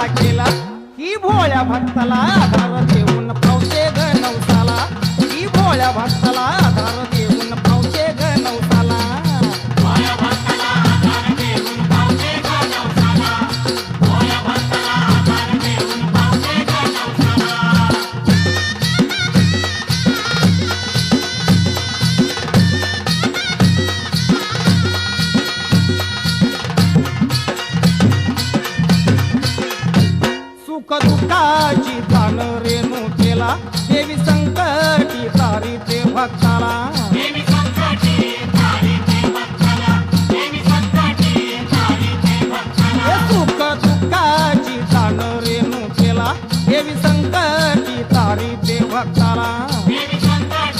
उभा केला की भोळ्या भक्ताला आधार देऊन पावते ग नवसाला. की भोळ्या भक्ताला आधार देऊन सुख दुःखाची पान रे केला. देवी संकटी तारी ते भक्ताला. केला. देवी संकटी तारी ते भक्ताला.